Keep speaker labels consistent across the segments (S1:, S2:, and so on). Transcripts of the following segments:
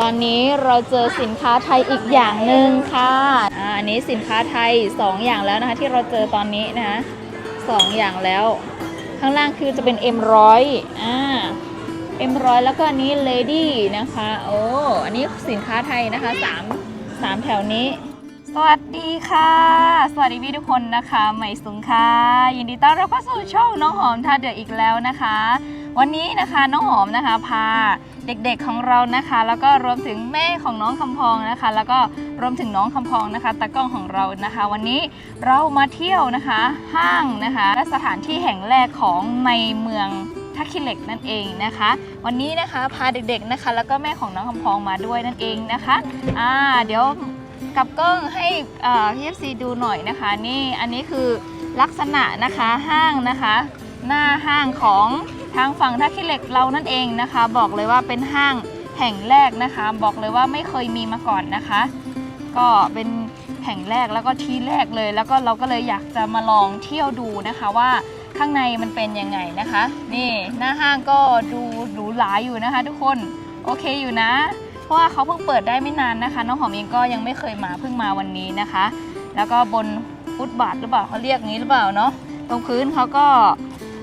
S1: ตอนนี้เราเจอสินค้าไทยอีกอย่างหนึ่งค่ะอันนี้สินค้าไทย 2 อย่างแล้วนะคะที่เราเจอตอนนี้นะคะสองอย่างแล้ว ข้างล่างคือจะเป็น M100 อ่า M100 แล้วก็อันนี้ Lady นะคะโอ้อันนี้สินค้าไทยนะคะ3 3แถวนี้สวัสดีค่ะ สวัสดีพี่ทุกคนนะคะใหม่สุงค่ะยินดีต้อนรับเข้าสู่ช่องน้องหอมท่าเดืออีกแล้วนะคะ วันนี้นะคะน้องหอมนะคะพาเด็กๆของเรานะคะ แล้วก็รวมถึงแม่ของน้องคำพองนะคะ แล้วก็รวมถึงน้องคำพองนะคะตากล้องของเรานะคะ วันนี้เรามาเที่ยวนะคะ ห้างนะคะ และสถานที่แห่งแรกของในเมืองท่าขี้เหล็กนั่นเองนะคะ วันนี้นะคะพาเด็กๆนะคะ แล้วก็แม่ของน้องคำพองมาด้วยนั่นเองนะคะอ่าเดี๋ยวกับกล้องให้พี่เอฟซีดูหน่อยนะคะ นี่อันนี้คือลักษณะนะคะห้างนะคะ หน้าห้างของ ทางฝั่งท่าขี้เหล็กเรานั่นเองนะคะ บอกเลยว่าเป็นห้างแห่งแรกนะคะ บอกเลยว่าไม่เคยมีมาก่อนนะคะ ก็เป็นแห่งแรกแล้วก็ที่แรกเลย แล้วก็เราก็เลยอยากจะมาลองเที่ยวดูนะคะว่าข้างในมันเป็นยังไงนะคะ นี่หน้าห้างก็ดูหรูหราอยู่นะคะ ทุกคนโอเคอยู่นะ เพราะว่าเขาเพิ่งเปิดได้ไม่นานนะคะ น้องหอมเองก็ยังไม่เคยมาเพิ่งมาวันนี้นะคะ แล้วก็บนฟุตบาทหรือเปล่าเขาเรียกงี้หรือเปล่าเนาะตรงพื้นเขาก็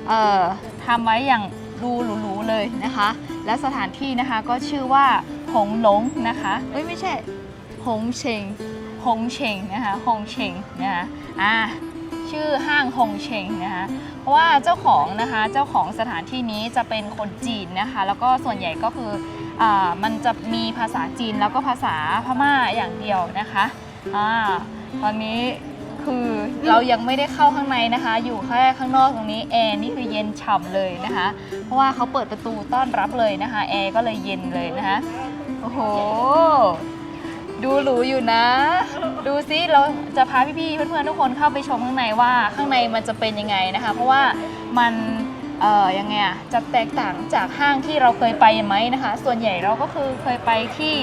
S1: เอ่อ ทำไว้อย่างดูหรูๆเลยนะคะ และสถานที่นะคะก็ชื่อว่าหงหลงนะคะเอ้ยไม่ใช่หงเชงหงเชงนะคะหงเชงนะคะอ่าชื่อห้างหงเชงนะคะเพราะว่าเจ้าของนะคะเจ้าของสถานที่นี้จะเป็นคนจีนนะคะ แล้วก็ส่วนใหญ่ก็คืออ่ามันจะมีภาษาจีนแล้วก็ภาษาพม่าอย่างเดียวนะคะอ่าตอนนี้ คือเรายังไม่ได้เข้าข้างในนะคะ อยู่แค่ข้างนอกตรงนี้แอร์นี่คือเย็นฉ่ำเลยนะคะ เพราะว่าเขาเปิดประตูต้อนรับเลยนะคะแอร์ก็เลยเย็นเลยนะคะโอ้โหดูหรูอยู่นะ ดูซิเราจะพาพี่ๆเพื่อนๆทุกคนเข้าไปชมข้างในว่าข้างในมันจะเป็นยังไงนะคะ เพราะว่ามันเอ่อยังไงอะจะแตกต่างจากห้างที่เราเคยไปไหมนะคะ ส่วนใหญ่เราก็คือเคยไปที่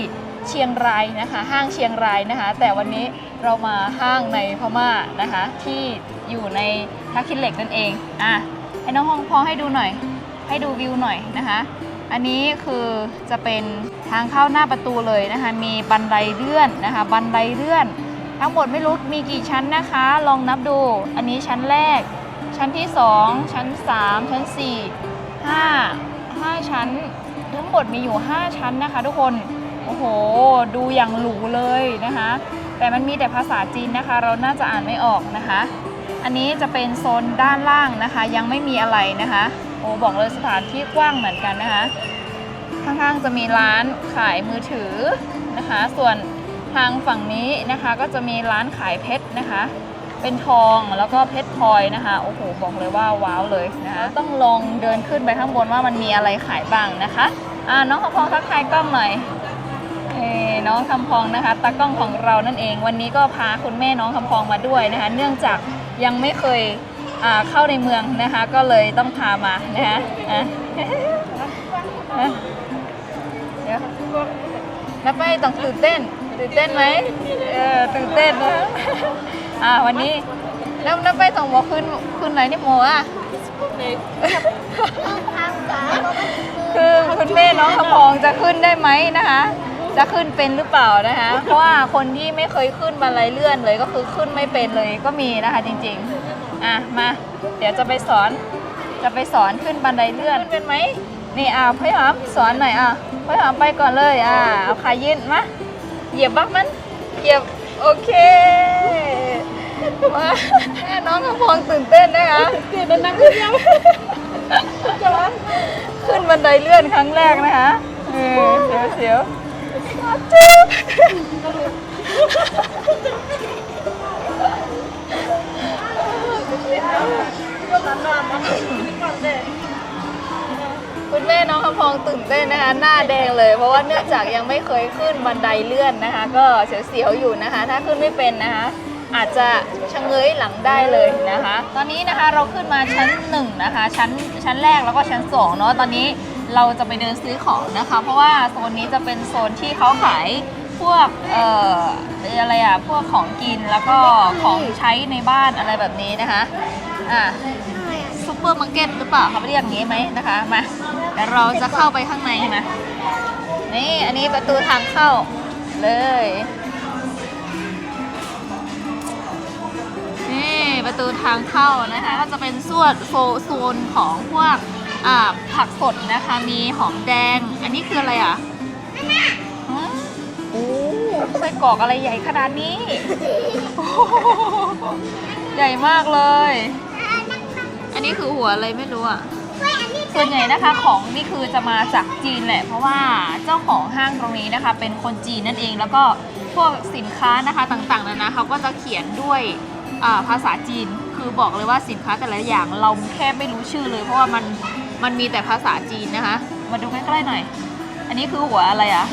S1: เชียงรายนะคะ ห้างเชียงรายนะคะ แต่วันนี้เรามาห้างในพม่านะคะ ที่อยู่ในทักคินเหล็กนั่นเองอะให้น้องฮองพอให้ดูหน่อย ให้ดูวิวหน่อยนะคะ อันนี้คือจะเป็นทางเข้าหน้าประตูเลยนะคะ มีบันไดเลื่อนนะคะ บันไดเลื่อน ทั้งหมดไม่รู้มีกี่ชั้นนะคะ ลองนับดู อันนี้ชั้นแรก ชั้นที่ 2 ชั้น 3 ชั้น 4 5 5 ชั้น ทั้งหมดมีอยู่ 5 ชั้นนะคะ ทุกคน โอ้โห ดูอย่างหรูเลยนะคะ แต่มันมีแต่ภาษาจีนนะคะ เราน่าจะอ่านไม่ออกนะคะ อันนี้จะเป็นโซนด้านล่างนะคะ ยังไม่มีอะไรนะคะ โอ้บอกเลยสถานที่กว้างเหมือนกันนะคะ ข้างๆจะมีร้านขายมือถือนะคะ ส่วนทางฝั่งนี้นะคะก็จะมีร้านขายเพชรนะคะ เป็นทองแล้วก็เพชรพลอยนะคะ โอ้โห บอกเลยว่าว้าวเลยนะคะ ต้องลองเดินขึ้นไปข้างบนว่ามันมีอะไรขายบ้างนะคะ อ่าน้องคำพองทักทายกล้องหน่อย เอ้น้องคำพองนะคะตากล้องของเรานั่นเอง วันนี้ก็พาคุณแม่น้องคำพองมาด้วยนะคะ เนื่องจากยังไม่เคยอ่าเข้าในเมืองนะคะ ก็เลยต้องพามานะคะอะอะเดี๋ยวนับไปต้องตื่นเต้น ตื่นเต้นไหมเออตื่นเต้นนะอ่าวันนี้แล้วนับไปต้องบอกขึ้นขึ้นไหนนี่โมอะ คือคุณแม่น้องขพองจะขึ้นได้ไหมนะคะ จะขึ้นเป็นหรือเปล่านะคะ เพราะว่าคนที่ไม่เคยขึ้นบันไดเลื่อนเลยก็คือขึ้นไม่เป็นเลยก็มีนะคะจริงๆ อะมา เดี๋ยวจะไปสอน จะไปสอนขึ้นบันไดเลื่อนเป็นไหมนี่อะพี่หอมสอนหน่อยอะพี่หอมไปก่อนเลยอะเอาขายืนมาเหยียบบักมันเหยียบโอเคมาแม่น้องขพองตื่นเต้นนะคะตื่นเต้นนั่งขึ้นยังขึ้นบันไดเลื่อนครั้งแรกนะคะเออเสียวเสียว คุณแม่น้องคำพองตื่นเต้นนะคะ หน้าแดงเลย เพราะว่าเนื่องจากยังไม่เคยขึ้นบันไดเลื่อนนะคะ ก็เสียวๆอยู่นะคะ ถ้าขึ้นไม่เป็นนะคะอาจจะชะเง้ยหลังได้เลยนะคะ ตอนนี้นะคะเราขึ้นมาชั้นหนึ่งนะคะ ชั้นชั้นแรกแล้วก็ชั้นสองเนาะ ตอนนี้ เราจะไปเดินซื้อของนะคะ เพราะว่าโซนนี้จะเป็นโซนที่เขาขายพวกเอ่ออะไรอะพวกของกินแล้วก็ของใช้ในบ้านอะไรแบบนี้นะคะอะซูเปอร์มาร์เก็ตหรือเปล่าเขาเรียกอย่างนี้ไหมนะคะมาเดี๋ยวเราจะเข้าไปข้างในนะนี่อันนี้ประตูทางเข้าเลยนี่ประตูทางเข้านะคะก็จะเป็นส่วนโซโซนของพวก อ่าผักสดนะคะมีหอมแดง อันนี้คืออะไรอะฮะโอ้ไส้กรอกอะไรใหญ่ขนาดนี้โอ้โหใหญ่มากเลย อันนี้คือหัวอะไรไม่รู้อะ ส่วนใหญ่นะคะของนี่คือจะมาจากจีนแหละ เพราะว่าเจ้าของห้างตรงนี้นะคะ เป็นคนจีนนั่นเองแล้วก็พวกสินค้านะคะต่างๆนานาเขาก็จะเขียนด้วยอ่าภาษาจีนคือบอกเลยว่าสินค้าแต่ละอย่างเราแค่ไม่รู้ชื่อเลย เพราะว่ามัน มันมีแต่ภาษาจีนนะคะ มาดูใกล้ๆหน่อย อันนี้คือหัวอะไรอะ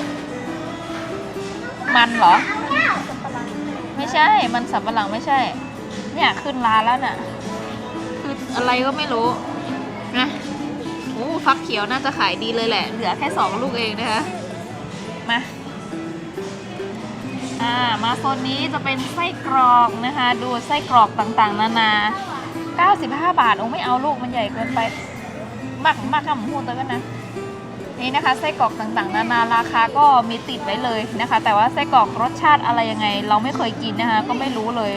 S1: มันเหรอ ไม่ใช่ มันสับปะหลังไม่ใช่ เนี่ยขึ้นร้านแล้วน่ะ คืออะไรก็ไม่รู้นะโอ้ฟักเขียวน่าจะขายดีเลยแหละ เหลือแค่สองลูกเองนะคะ มา อ่า มาโซนนี้จะเป็นไส้กรอกนะคะ ดูไส้กรอกต่างๆ นานา 95 บาท โอ้ไม่เอาลูกมันใหญ่เกินไป มากมากกับหมูตัวกันนะนี่นะคะไส้กรอกต่างๆ นานาราคาก็มีติดไว้เลยนะคะ แต่ว่าไส้กรอกรสชาติอะไรยังไง เราไม่เคยกินนะคะ ก็ไม่รู้เลย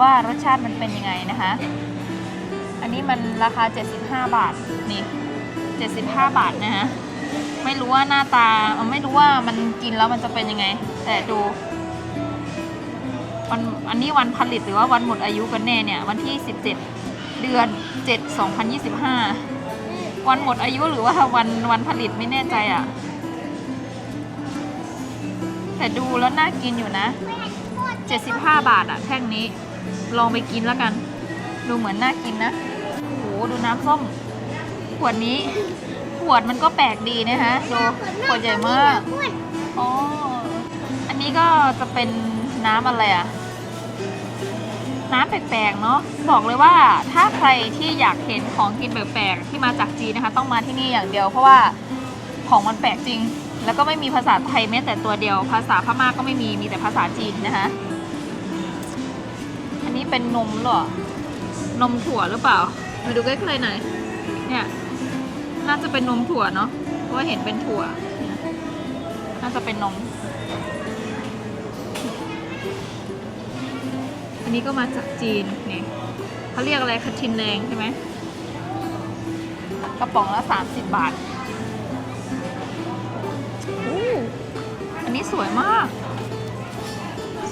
S1: ว่ารสชาติมันเป็นยังไงนะคะ อันนี้มันราคา 75 บาทนี่75 บาทนะฮะไม่รู้ว่าหน้าตาไม่รู้ว่ามันกินแล้วมันจะเป็นยังไง แต่ดูวันอันนี้วันผลิตหรือว่าวันหมดอายุกันแน่เนี่ย วันที่ 17 เดือน 7 2025 วันหมดอายุหรือว่าวันวันผลิตไม่แน่ใจอะ่ะ แต่ดูแล้วน่ากินอยู่นะ 75 บาทอะแท่งนี้ ลองไปกินแล้วกัน ดูเหมือนน่ากินนะโหดูน้ำส้ม ขวดนี้ ขวดมันก็แปลกดีนะคะดูขวดใหญ่มากอ๋ออันนี้ก็จะเป็นน้ำอะไรอะ น้ำแปลกๆเนาะบอกเลยว่าถ้าใครที่อยากเห็นของกินแปลกๆที่มาจากจีนนะคะ ต้องมาที่นี่อย่างเดียว เพราะว่าของมันแปลกจริง แล้วก็ไม่มีภาษาไทยแม้แต่ตัวเดียว ภาษาพม่าก็ไม่มีมีแต่ภาษาจีนนะคะ อันนี้เป็นนมหรอนมถั่วหรือเปล่ามาดูใกล้ๆหน่อยเนี่ยน่าจะเป็นนมถั่วเนาะเพราะว่าเห็นเป็นถั่ว น่าจะเป็นนม อันนี้ก็มาจากจีนนี่เขาเรียกอะไรคะทินแดงใช่ไหมกระป๋องละสามสิบบาทอู้อันนี้สวยมาก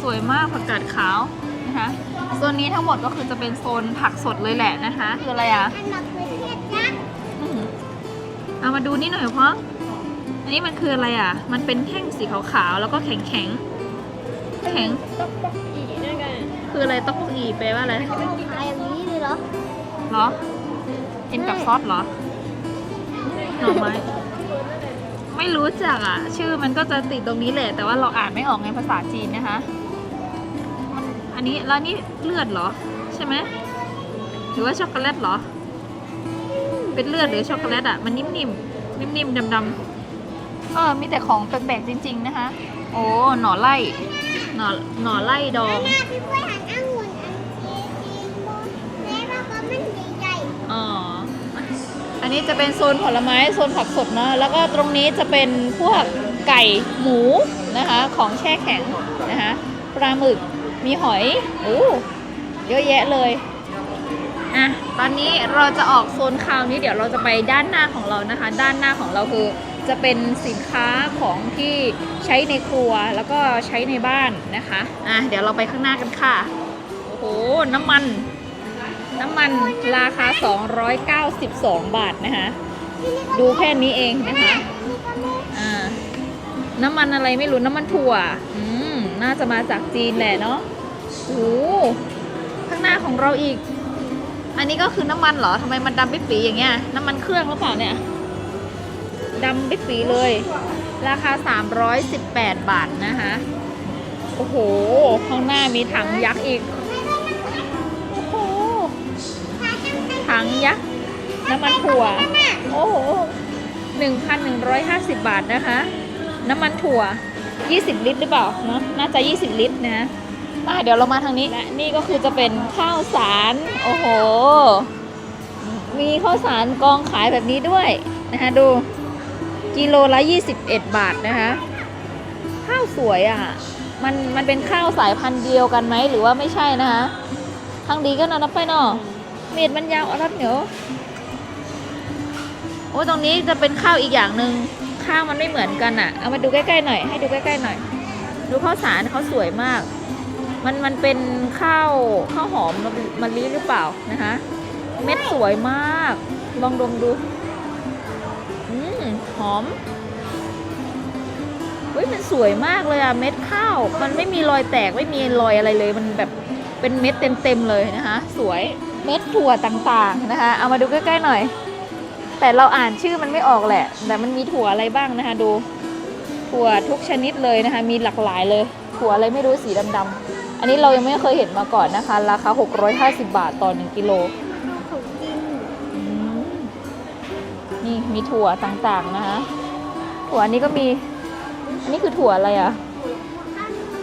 S1: สวยมากผักกาดขาวนะคะโซนนี้ทั้งหมดก็คือจะเป็นโซนผักสดเลยแหละนะคะ คืออะไรอะอืมเอามาดูนี่หน่อยเพราะอันนี้มันคืออะไรอะ มันเป็นแท่งสีขาวๆแล้วก็แข็งแข็งๆแข็ง คืออะไรต๊อกอีแปลว่าอะไร
S2: มันขายอย่างนี้เลยเหรอ
S1: เหรอกินกับซอสเหรอหน่อไม้ไม่รู้จักอะ ชื่อมันก็จะติดตรงนี้แหละ แต่ว่าเราอ่านไม่ออกในภาษาจีนนะคะมันอันนี้แล้วนี่เลือดเหรอ ใช่ไหมหรือว่าช็อกโกแลตเหรอ เป็นเลือดหรือช็อกโกแลตอะมันนิ่มๆนิ่มๆดำๆเออมีแต่ของแปลกๆจริง ๆ นะคะ โอ้หน่อไล่ หน่อหน่อไล่ดอง
S2: หน้าพี่กล้วยหันองุ่นอันนี้จีนบนแม่ว่าก็มันใหญ่
S1: อ๋อ อันนี้จะเป็นโซนผลไม้โซนผักสดเนอะแล้วก็ตรงนี้จะเป็นพวกไก่หมูนะคะ ของแช่แข็งนะคะปลาหมึกมีหอยโอ้เยอะแยะเลย อะ ตอนนี้เราจะออกโซนคราวนี้เดี๋ยวเราจะไปด้านหน้าของเรานะคะ ด้านหน้าของเราคือ จะเป็นสินค้าของที่ใช้ในครัวแล้วก็ใช้ในบ้านนะคะอะเดี๋ยวเราไปข้างหน้ากันค่ะ โอ้โห น้ำมัน น้ำมันราคา 292 บาทนะคะ ดูแค่นี้เองนะคะอ่าน้ำมันอะไรไม่รู้น้ำมันถั่วอืมน่าจะมาจากจีนแหละเนาะโอ้โหข้างหน้าของเราอีก อันนี้ก็คือน้ำมันเหรอทำไมมันดำปิดปีอย่างเงี้ย น้ำมันเครื่องหรือเปล่าเนี่ย ดำปิดปีเลย ราคา 318 บาทนะคะโอ้โห ข้างหน้ามีถังยักษ์อีก โอ้โห ถังยักษ์ น้ำมันถั่ว โอ้โห1,150บาทนะคะ น้ำมันถั่ว20ลิตรหรือเปล่า เนาะน่าจะ20ลิตรนะมาเดี๋ยวเรามาทางนี้และนี่ก็คือจะเป็นข้าวสาร โอ้โห มีข้าวสารกองขายแบบนี้ด้วยนะคะดู กิโลละ 21 บาทนะคะ ข้าวสวยอะ่ะ มันมันเป็นข้าวสายพันธุ์เดียวกันไหมหรือว่าไม่ใช่นะคะ ทางดีก็นอนนับไปเนาะเม็ดมันยาวอรับเหนียวโอ้ตรงนี้จะเป็นข้าวอีกอย่างหนึ่งข้าวมันไม่เหมือนกันอะ่ะ เอามาดูใกล้ๆหน่อย ให้ดูใกล้ๆหน่อย ดูข้าวสารเขาสวยมาก มันมันเป็นข้าวข้าวหอมมะมะลิหรือเปล่านะคะ เม็ดสวยมาก ลองดมดู อมเฮ้ยมันสวยมากเลยอะเม็ดข้าว มันไม่มีรอยแตกไม่มีรอยอะไรเลย มันแบบเป็นเม็ดเต็มๆเลยนะคะ สวยเม็ดถั่วต่างๆนะคะ เอามาดูใกล้ๆหน่อย แต่เราอ่านชื่อมันไม่ออกแหละ แต่มันมีถั่วอะไรบ้างนะคะ ดู ถั่วทุกชนิดเลยนะคะ มีหลากหลายเลย ถั่วอะไรไม่รู้สีดำๆอันนี้เรายังไม่เคยเห็นมาก่อนนะคะ ราคา 650 บาทต่อ 1กิโล มีถั่วต่างๆนะคะถั่วอันนี้ก็มีอันนี้คือถั่วอะไรอะ่ะ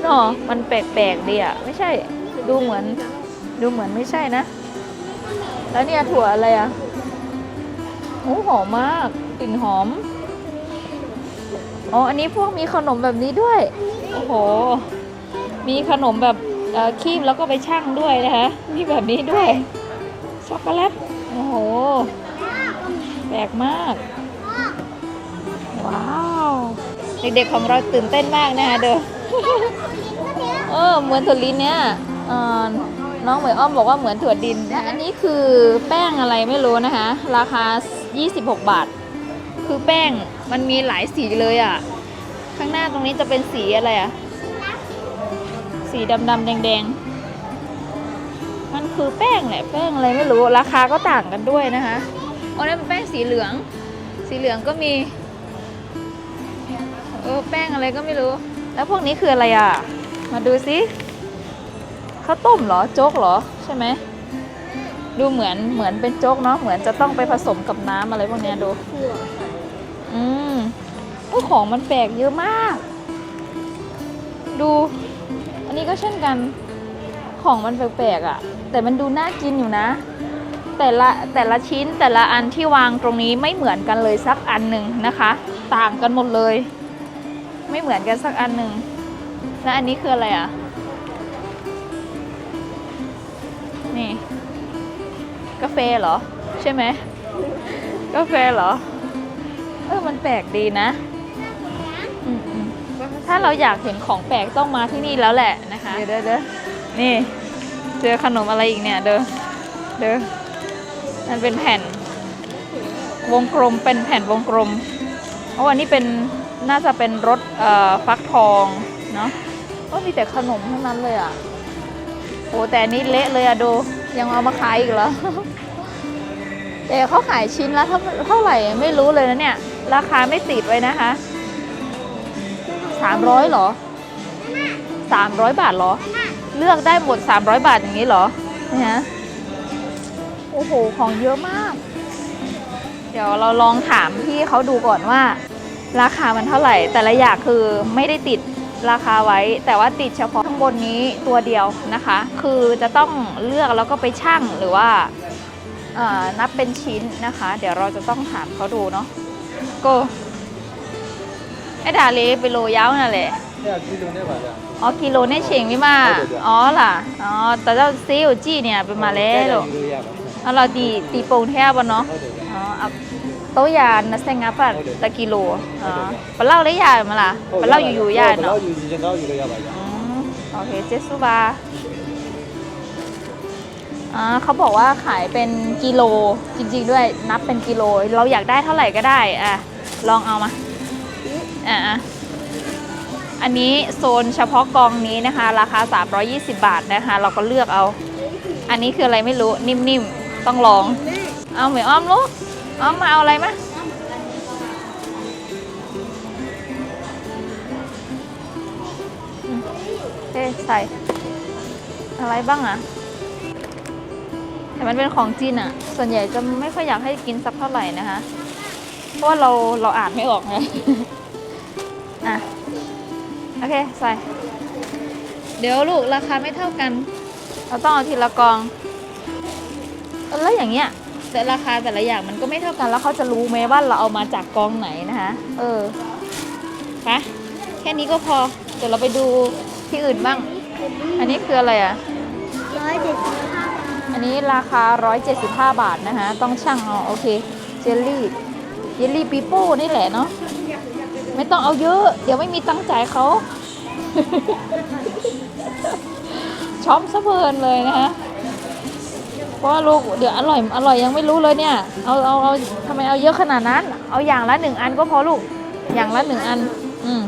S1: เนาะมันแปลกๆดีอะ่ะไม่ใช่ดูเหมือน ดูเหมือนไม่ใช่นะ แล้วเนี่ยถั่วอะไรอะ่ะโอ้หอมมากกลิ่นหอมอ๋ออันนี้พวกมีขนมแบบนี้ด้วยโอ้โห มีขนมแบบเอ่อคีบแล้วก็ไปชั่งด้วยนะคะมีแบบนี้ด้วยช็อกโกแลตโอ้โห แปลกมาก ว้าว เด็กๆของเราตื่นเต้นมากนะคะเด้อเออเหมือนถั่วลินเนี่ยเอ่อน้องเหมยอ้อมบอกว่าเหมือนถั่วดินและอันนี้คือแป้งอะไรไม่รู้นะคะ ราคา 26 บาท คือแป้งมันมีหลายสีเลยอะ่ะ ข้างหน้าตรงนี้จะเป็นสีอะไรอะ่ะ สีดำๆแดงๆ มันคือแป้งแหละแป้งอะไรไม่รู้ ราคาก็ต่างกันด้วยนะคะ อ๋อนั่นเป็นแป้งสีเหลือง สีเหลืองก็มีเออแป้งอะไรก็ไม่รู้ แล้วพวกนี้คืออะไรอะ มาดูสิข้าวต้มเหรอโจ๊กเหรอใช่ไหมดูเหมือนเหมือนเป็นโจ๊กเนาะเหมือนจะต้องไปผสมกับน้ำอะไรพวกเนี้ยดู
S2: ถั่ว
S1: อืมโอ้ของมันแปลกเยอะมาก ดู อันนี้ก็เช่นกันของมันแปลกๆอะ่ะ แต่มันดูน่ากินอยู่นะ แต่ละแต่ละชิ้นแต่ละอันที่วางตรงนี้ไม่เหมือนกันเลยสักอันหนึ่งนะคะ ต่างกันหมดเลย ไม่เหมือนกันสักอันหนึ่งแล้วอันนี้คืออะไรอะ นี่ กาแฟเหรอ ใช่ไหมกาแฟเหรอ เออมันแปลกดีนะอืมอืมถ้าเราอยากเห็นของแปลกต้องมาที่นี่แล้วแหละนะคะ เดี๋ยวเดี๋ยวเดี๋ยวนี่ เจอขนมอะไรอีกเนี่ยเด้อเด้อ มันเป็นแผ่นวงกลมเป็นแผ่นวงกลมโอ้อันนี้เป็นน่าจะเป็นรสฟักทองเนาะก็มีแต่ขนมทั้งนั้นเลยอะโอ้แต่นี้เละเลยอะดูยังเอามาขายอีกเหรอแต่เขาขายชิ้นละเท่าเท่าไหร่ไม่รู้เลยนะเนี่ย ราคาไม่ติดไว้นะคะสามร้อยหรอสามร้อยบาทหรอ เลือกได้หมดสามร้อยบาทอย่างนี้เหรอนะฮะ โอ้โห ของเยอะมาก เดี๋ยวเราลองถามพี่เขาดูก่อนว่า ราคามันเท่าไหร่ แต่ละอย่างคือไม่ได้ติดราคาไว้ แต่ว่าติดเฉพาะข้างบนนี้ตัวเดียวนะคะ คือจะต้องเลือกแล้วก็ไปชั่งหรือว่าเอ่อนับเป็นชิ้นนะคะ เดี๋ยวเราจะต้องถามเขาดูเนาะโกไอ้ดาเลไปโลยาวนั่นแหละ
S3: เนี่ยกิโลเนี่ยป่ะเนี่ย
S1: อ๋อกิโลเนี่ยเชงไม่มา
S3: เดี๋ยวเดี๋ยว
S1: อ๋อล่ะอ๋อแต่เจ้าซีอิ๊วจี้เนี่ยเป็นมาแล้ว เอาเราตีตีโป่งแทบบ่เนาะอ๋อเอาโต๊ะยานะเซงับอะตะกิโลอ๋อปลาเล่าได้ยามาล่ะปลาเล่าอยู่ๆยา
S3: เรา
S1: เนาะ
S3: อยู่ยาเลยยาะ
S1: โอเคเจสุบาอ่าเขาบอกว่าขายเป็นกิโลจริง ๆ ด้วยนับเป็นกิโล เราอยากได้เท่าไหร่ก็ได้อะลองเอามาอะอะอันนี้โซนเฉพาะกองนี้นะคะ ราคา 320 บาทนะคะ เราก็เลือกเอา อันนี้คืออะไรไม่รู้นิ่มๆ ต้องลอง เอาเหมือนอ้อมลูก อ้อมมาเอาอะไรมาเอ๊ใส่ อะไรบ้างอะแต่มันเป็นของจีนอะส่วนใหญ่จะไม่ค่อยอยากให้กินสักเท่าไหร่นะคะ เพราะว่าเราเราอ่านไม่ออกไงอะ โอเค ใส่ เดี๋ยวลูกราคาไม่เท่ากัน เราต้องเอาทีละกอง แล้วอย่างเงี้ยแต่ราคาแต่ละอย่างมันก็ไม่เท่ากันแล้วเขาจะรู้ไหมว่าเราเอามาจากกองไหนนะคะ เออไปะแค่นี้ก็พอ เดี๋ยวเราไปดูที่อื่นบ้าง อันนี้คืออะไรอะ
S2: ร้อยเจ็ดสิบห้า
S1: อันนี้ราคา 175 บาทนะคะ ต้องช่างเอาโอเค เจลลี่ เจลลี่ปีโป้นี่แหละเนาะ ไม่ต้องเอาเยอะ เดี๋ยวไม่มีตังค์จ่ายเขาช้อมสะเพลินเลยนะคะ เพราะลูกเดี๋ยวอร่อยอร่อยยังไม่รู้เลยเนี่ยเอาเอาเอาทำไมเอาเยอะขนาดนั้น เอาอย่างละหนึ่งอันก็พอลูกอย่างละหนึ่งอัน อืม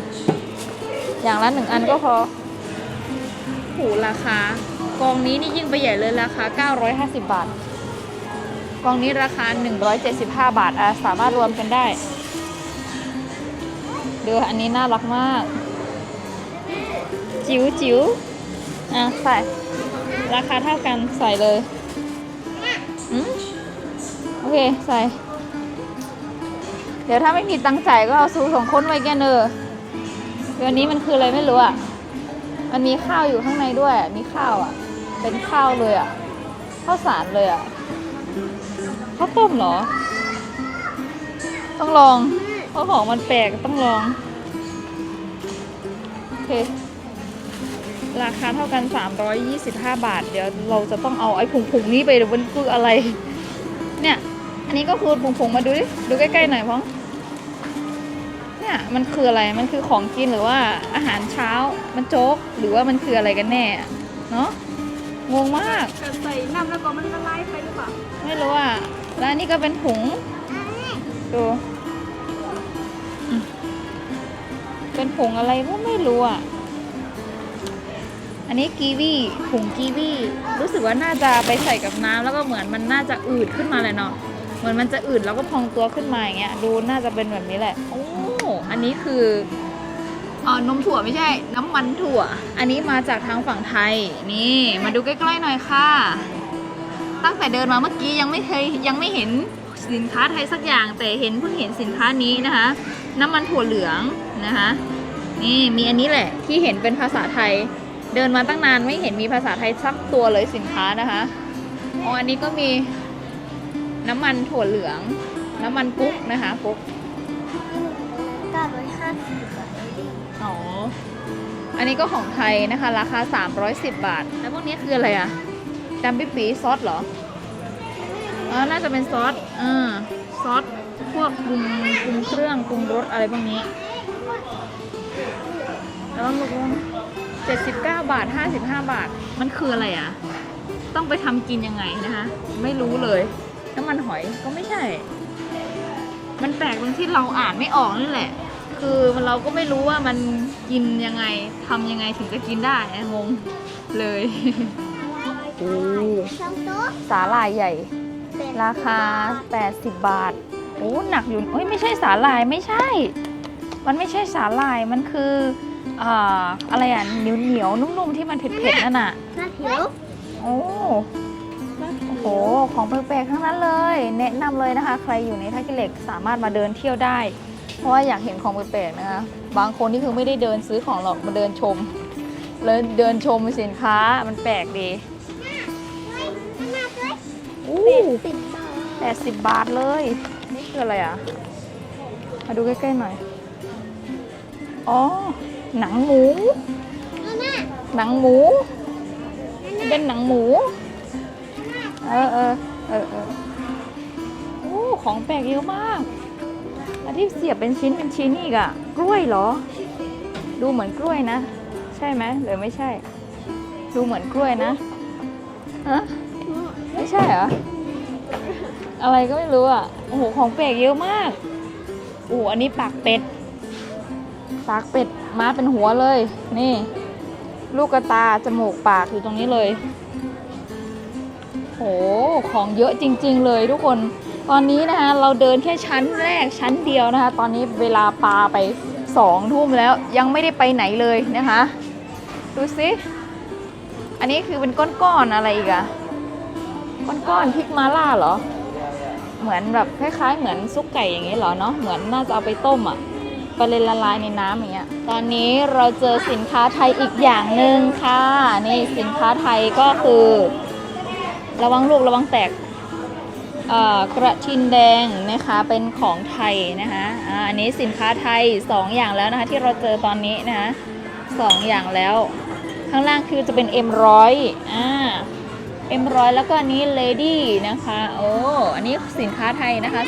S1: อย่างละหนึ่งอันก็พอโหราคากองนี้นี่ยิ่งไปใหญ่เลยราคา 950 บาท กองนี้ราคา 175 บาทอะสามารถรวมกันได้ดูอันนี้น่ารักมาก จิ๋วจิ๋วอะใส่ราคาเท่ากันใส่เลย โอเค ใส่ เดี๋ยวถ้าไม่มีตังค์จ่ายก็เอาสูสองค้นไว้แกเนอเดี๋ยวนี้มันคืออะไรไม่รู้อะ มันมีข้าวอยู่ข้างในด้วย มีข้าวอะ เป็นข้าวเลยอะ ข้าวสารเลยอะ ข้าวต้มเหรอ ต้องลองเพราะของมันแปลกต้องลอง โอเค ราคาเท่ากัน 325 บาท เดี๋ยวเราจะต้องเอาไอ้ผงๆนี้ไปเดูมันคืออะไร เนี่ย อันนี้ก็คือผงๆมาดูดิดูใกล้ๆหน่อยพ้อง เนี่ยมันคืออะไร มันคือของกินหรือว่าอาหารเช้า มันโจ๊กหรือว่ามันคืออะไรกันแน่ เนาะงงมาก
S2: ใส่น้ำแล้วก็มันละลายไปหรือเปล่า
S1: ไม่รู้อะ แล้วอันนี้ก็เป็นผงดูอืมเป็นผงอะไรก็ไม่รู้อะ อันนี้กีวีผงกีวีรู้สึกว่าน่าจะไปใส่กับน้ำแล้วก็เหมือนมันน่าจะอืดขึ้นมาเลยเนาะเห มือนมันจะอืดแล้วก็พองตัวขึ้นมาอย่างเงี้ยดูน่าจะเป็นแบบนี้แหละโอ้อันนี้คืออ๋อนมถั่วไม่ใช่ น้ำมันถั่ว อันนี้มาจากทางฝั่งไทย นี่มาดูใกล้ๆหน่อยค่ะ ตั้งแต่เดินมาเมื่อกี้ยังไม่เคยยังไม่เห็นสินค้าไทยสักอย่าง แต่เห็นเพิ่งเห็นสินค้านี้นะคะ น้ำมันถั่วเหลืองนะคะนี่มีอันนี้แหละที่เห็นเป็นภาษาไทย เดินมาตั้งนานไม่เห็นมีภาษาไทยสักตัวเลยสินค้านะคะอ๋ออันนี้ก็มี น้ำมันถั่วเหลือง น้ำมันกุ๊กนะคะกุ๊ก
S2: เก้าร้อยห้าสิบ
S1: อ๋อ อันนี้ก็ของไทยนะคะ ราคา 310 บาท แล้วพวกนี้คืออะไรอะจำปิปีซอสเหรออ๋อน่าจะเป็นซอสอ่าซอสพวกปรุงปรุงเครื่องปรุงรสอะไรพวกนี้ แล้วลูกเจ็ดสิบเก้าบาทห้าสิบห้าบาท มันคืออะไรอะ ต้องไปทำกินยังไงนะคะ ไม่รู้เลย น้ำมันหอยก็ไม่ใช่ มันแปลกตรงที่เราอ่านไม่ออกนี่แหละ คือเราก็ไม่รู้ว่ามันกินยังไงทำยังไงถึงจะกินได้อะงงเลยโอ้
S2: สองโต๊ะ
S1: สาหร่ายใหญ่
S2: เป็น
S1: ราคา 80 บาทโอ้หนักอยู่เอ้ยไม่ใช่สาหร่ายไม่ใช่ มันไม่ใช่สาหร่ายมันคืออ่าอะไรอะเหนียวเหนียวๆนุ่มๆที่มันเผ็ดๆนั่นน่ะ
S2: หน้าเขียว
S1: โอ้โอ้โหของแปลกๆทั้งนั้นเลย แนะนำเลยนะคะ ใครอยู่ในท่าขี้เหล็กสามารถมาเดินเที่ยวได้ เพราะว่าอยากเห็นของแปลกๆนะคะ บางคนนี่คือไม่ได้เดินซื้อของหรอกมาเดินชมเลยเดินชมสินค้ามันแปลกดี
S2: หน้าด้วย
S1: อู้
S2: ติดต่อ
S1: แปดสิบบาทเลย นี่คืออะไรอะ มาดูใกล้ๆหน่อย อ๋อ หนังหมู
S2: นั่นน่ะ
S1: หนังหมู เป็นหนังหมู เออเออเออเออโอ้ของแปลกเยอะมาก อันที่เสียบเป็นชิ้นเป็นชิ้นอีกอะกล้วยเหรอ ดูเหมือนกล้วยนะ ใช่ไหมหรือไม่ใช่ ดูเหมือนกล้วยนะฮะไม่ใช่เหรออะไรก็ไม่รู้อะโอ้โหของแปลกเยอะมากโอ้อันนี้ปากเป็ดปากเป็ดมาเป็นหัวเลย นี่ ลูกกระตาจมูกปากอยู่ตรงนี้เลย โห ของเยอะจริง ๆ เลยทุกคน ตอนนี้นะคะเราเดินแค่ชั้นแรกชั้นเดียวนะคะ ตอนนี้เวลาปาไปสองทุ่มแล้วยังไม่ได้ไปไหนเลยนะคะ ดูสิอันนี้คือเป็นก้อนๆอะไรอีกอะก้อนๆพริกมาล่าเหรอ เหมือนแบบคล้ายๆ เหมือนซุปไก่อย่างนี้เหรอเนาะเหมือนน่าจะเอาไปต้มอะไปเลยละลายในน้ำอย่างเงี้ย ตอนนี้เราเจอสินค้าไทยอีกอย่างหนึ่งค่ะ นี่สินค้าไทยก็คือ ระวังลูกระวังแตกเอ่อกระทินแดงนะคะเป็นของไทยนะคะอ่าอันนี้สินค้าไทย 2 อย่างแล้วนะคะที่เราเจอตอนนี้นะคะสองอย่างแล้ว ข้างล่างคือจะเป็น M100 อ่า M100 แล้วก็อันนี้ Lady นะคะโอ้อันนี้สินค้าไทยนะคะ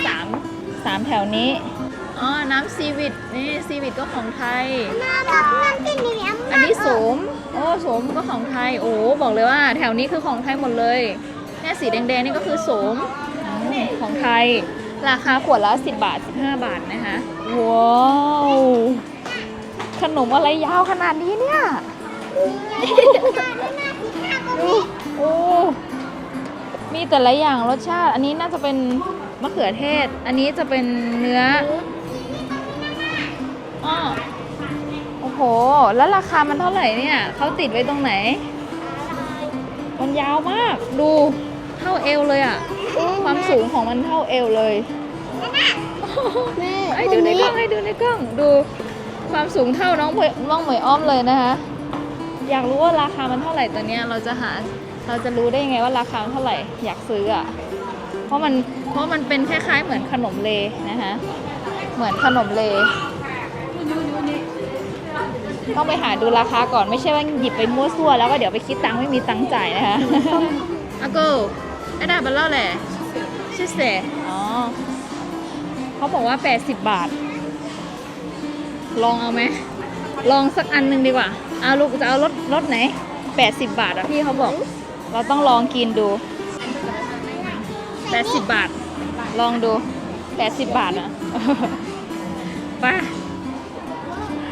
S1: 3 3แถวนี้อ๋อน้ำซีวิตนี่ซีวิตก็ของไทย
S2: มาบอกนั่นที่เหนียม
S1: อันนี้โสมโอ้โสมก็ของไทยโอ้บอกเลยว่า แถวนี้คือของไทยหมดเลย เนี่ยสีแดงๆนี่ก็คือโสมอืมของไทย ราคาขวดละ 10 บาท 15 บาทนะคะ ว้าวขนมอะไรยาวขนาดนี้เนี่ยดูโอ้มีแต่ละอย่างรสชาติ อันนี้น่าจะเป็นมะเขือเทศ อันนี้จะเป็นเนื้ออ้อโอ้โห แล้วราคามันเท่าไหร่เนี่ย เขาติดไว้ตรงไหน มันยาวมาก ดู เท่าเอวเลยอะความสูงของมันเท่าเอวเลย
S2: แม่
S1: ให้ดูในกล้องให้ดูในกล้องดูความสูงเท่าน้องเหมยน้องเหมยอ้อมเลยนะคะ อยากรู้ว่าราคามันเท่าไหร่ตัวเนี้ยเราจะหาเราจะรู้ได้ยังไงว่าราคามันเท่าไหร่อยากซื้ออะเพราะมันเพราะมันเป็นคล้ายๆ เหมือนขนมเลนะคะเหมือนขนมเลต้องไปหาดูราคาก่อนไม่ใช่ว่าหยิบไปมั่วซั่วแล้วก็เดี๋ยวไปคิดตังค์ไม่มีตังค์จ่ายนะคะอากู ไอ้ดาบัลเล่าแหละชื่อเสอ๋อเขาบอกว่า 80 บาท ลองเอาไหม ลองสักอันหนึ่งดีกว่าเอาลูกจะเอารถรถไหน 80 บาทอะพี่เขาบอก เราต้องลองกินดู 80 บาท ลองดู 80 บาทอะไป้า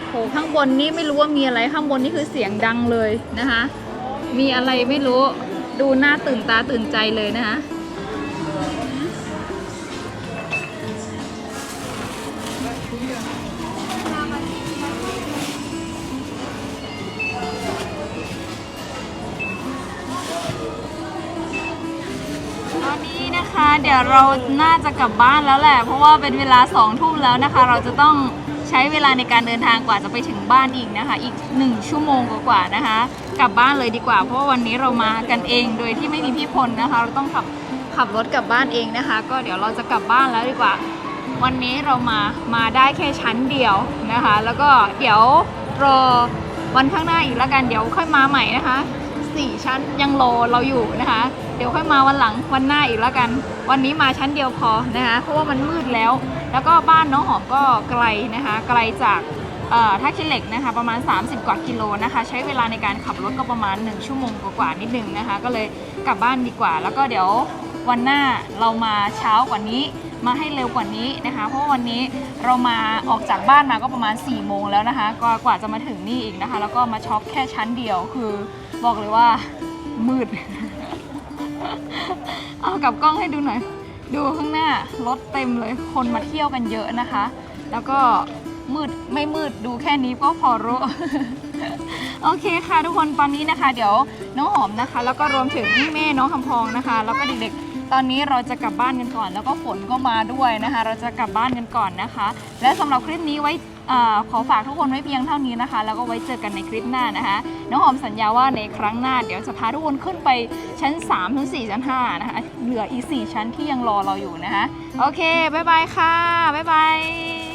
S1: โหข้างบนนี้ไม่รู้ว่ามีอะไรข้างบนนี่คือเสียงดังเลยนะคะ มีอะไรไม่รู้ ดูหน้าตื่นตาตื่นใจเลยนะคะตอนนี้นะคะ เดี๋ยวเราน่าจะกลับบ้านแล้วแหละ เพราะว่าเป็นเวลาสองทุ่มแล้วนะคะ เราจะต้อง ใช้เวลาในการเดินทางกว่าจะไปถึงบ้านอีกนะคะ อีกหนึ่งชั่วโมงกว่าๆนะคะ กลับบ้านเลยดีกว่า เพราะว่าวันนี้เรามากันเองโดยที่ไม่มีพี่พลนะคะ เราต้องขับขับรถกลับบ้านเองนะคะ ก็เดี๋ยวเราจะกลับบ้านแล้วดีกว่า วันนี้เรามามาได้แค่ชั้นเดียวนะคะ แล้วก็เดี๋ยวรอวันข้างหน้าอีกแล้วกันเดี๋ยวค่อยมาใหม่นะคะสี่ชั้นยังรอเราอยู่นะคะ เดี๋ยวค่อยมาวันหลังวันหน้าอีกแล้วกัน วันนี้มาชั้นเดียวพอนะคะ เพราะว่ามันมืดแล้ว แล้วก็บ้านน้องหอมก็ไกลนะคะ ไกลจากท่าขี้เหล็กนะคะ ประมาณ 30 กว่ากิโลนะคะ ใช้เวลาในการขับรถก็ประมาณ 1 ชั่วโมงกว่าๆนิดนึงนะคะ ก็เลยกลับบ้านดีกว่า แล้วก็เดี๋ยววันหน้าเรามาเช้ากว่านี้มาให้เร็วกว่านี้นะคะ เพราะวันนี้เรามาออกจากบ้านมาก็ประมาณ4ี่โมงแล้วนะคะก็กว่าจะมาถึงนี่อีกนะคะ แล้วก็มาช็อปแค่ชั้นเดียวคือ บอกเลยว่ามืด เอากลับกล้องให้ดูหน่อย ดูข้างหน้ารถเต็มเลยคนมาเที่ยวกันเยอะนะคะ แล้วก็มืดไม่มืดดูแค่นี้ก็พอรู้ โอเคค่ะทุกคนตอนนี้นะคะ เดี๋ยวน้องหอมนะคะ แล้วก็รวมถึงแม่น้องคำพองนะคะ แล้วก็เด็กๆ ตอนนี้เราจะกลับบ้านกันก่อน แล้วก็ฝนก็มาด้วยนะคะ เราจะกลับบ้านกันก่อนนะคะ และสำหรับคลิปนี้ไว้ อขอฝากทุกคนไว้เพียงเท่านี้นะคะ แล้วก็ไว้เจอกันในคลิปหน้านะคะ น้องหอมสัญญาว่าในครั้งหน้าเดี๋ยวจะพาทุกคนขึ้นไปชั้น3ชั้น4ชั้น5นะคะ เหลืออีก 4 ชั้นที่ยังรอเราอยู่นะคะ โอเค บ๊ายบายค่ะ บ๊ายบาย